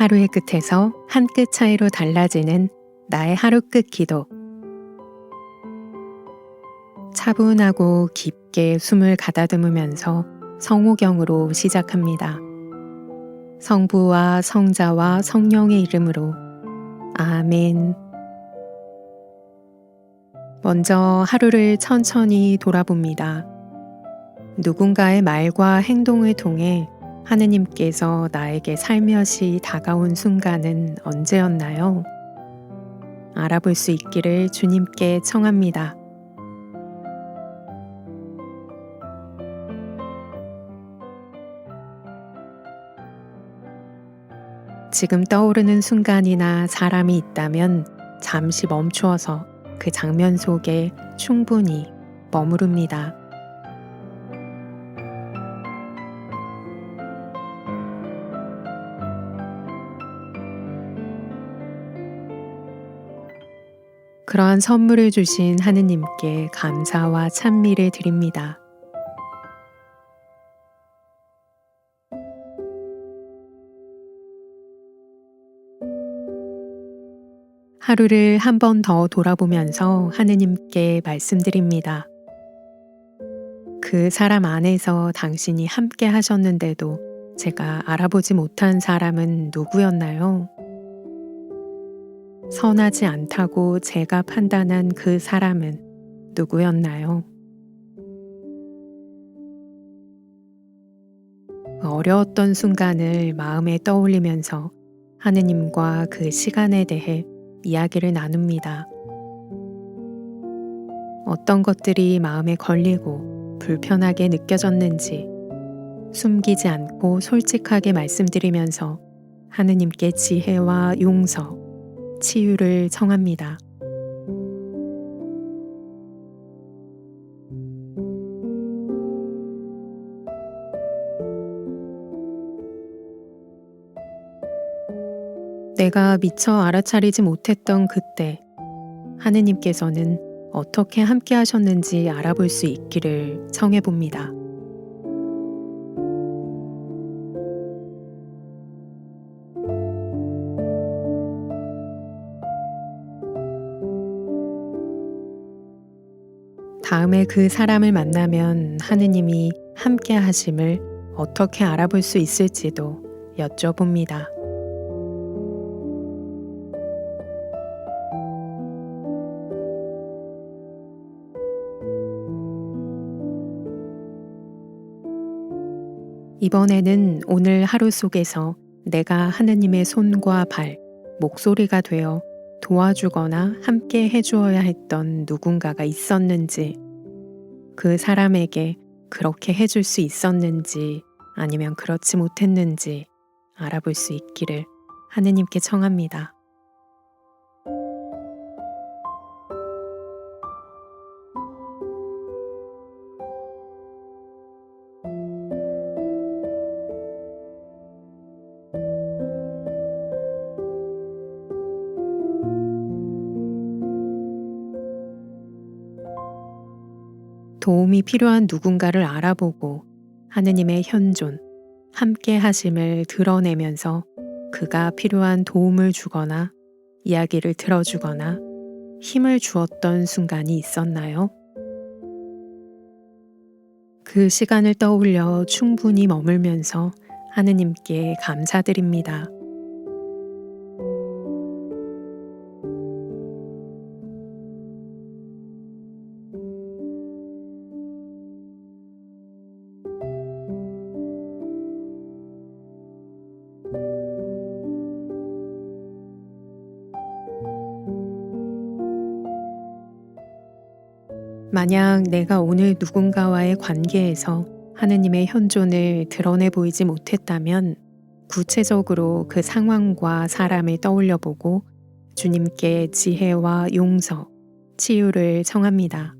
하루의 끝에서 한 끗 차이로 달라지는 나의 하루 끝 기도. 차분하고 깊게 숨을 가다듬으면서 성호경으로 시작합니다. 성부와 성자와 성령의 이름으로 아멘. 먼저 하루를 천천히 돌아봅니다. 누군가의 말과 행동을 통해 하느님께서 나에게 살며시 다가온 순간은 언제였나요? 알아볼 수 있기를 주님께 청합니다. 지금 떠오르는 순간이나 사람이 있다면 잠시 멈추어서 그 장면 속에 충분히 머무릅니다. 그러한 선물을 주신 하느님께 감사와 찬미를 드립니다. 하루를 한 번 더 돌아보면서 하느님께 말씀드립니다. 그 사람 안에서 당신이 함께 하셨는데도 제가 알아보지 못한 사람은 누구였나요? 선하지 않다고 제가 판단한 그 사람은 누구였나요? 어려웠던 순간을 마음에 떠올리면서 하느님과 그 시간에 대해 이야기를 나눕니다. 어떤 것들이 마음에 걸리고 불편하게 느껴졌는지 숨기지 않고 솔직하게 말씀드리면서 하느님께 지혜와 용서, 치유를 청합니다. 내가 미처 알아차리지 못했던 그때 하느님께서는 어떻게 함께 하셨는지 알아볼 수 있기를 청해 봅니다. 다음에 그 사람을 만나면 하느님이 함께 하심을 어떻게 알아볼 수 있을지도 여쭤봅니다. 이번에는 오늘 하루 속에서 내가 하느님의 손과 발, 목소리가 되어 도와주거나 함께 해주어야 했던 누군가가 있었는지, 그 사람에게 그렇게 해줄 수 있었는지 아니면 그렇지 못했는지 알아볼 수 있기를 하느님께 청합니다. 도움이 필요한 누군가를 알아보고 하느님의 현존, 함께 하심을 드러내면서 그가 필요한 도움을 주거나 이야기를 들어주거나 힘을 주었던 순간이 있었나요? 그 시간을 떠올려 충분히 머물면서 하느님께 감사드립니다. 만약 내가 오늘 누군가와의 관계에서 하느님의 현존을 드러내 보이지 못했다면 구체적으로 그 상황과 사람을 떠올려 보고 주님께 지혜와 용서, 치유를 청합니다.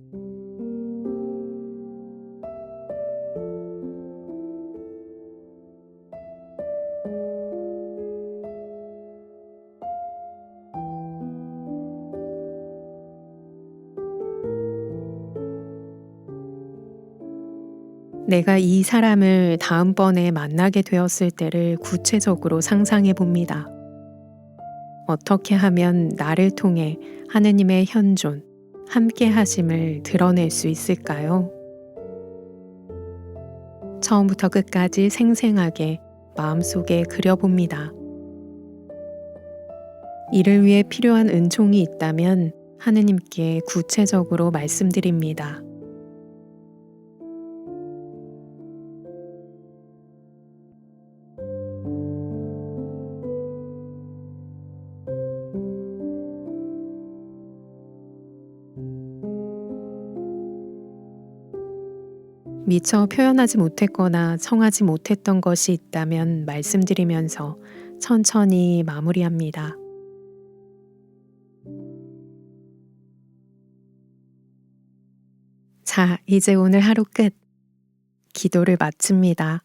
내가 이 사람을 다음번에 만나게 되었을 때를 구체적으로 상상해 봅니다. 어떻게 하면 나를 통해 하느님의 현존, 함께 하심을 드러낼 수 있을까요? 처음부터 끝까지 생생하게 마음속에 그려봅니다. 이를 위해 필요한 은총이 있다면 하느님께 구체적으로 말씀드립니다. 미처 표현하지 못했거나 청하지 못했던 것이 있다면 말씀드리면서 천천히 마무리합니다. 자, 이제 오늘 하루 끝. 기도를 마칩니다.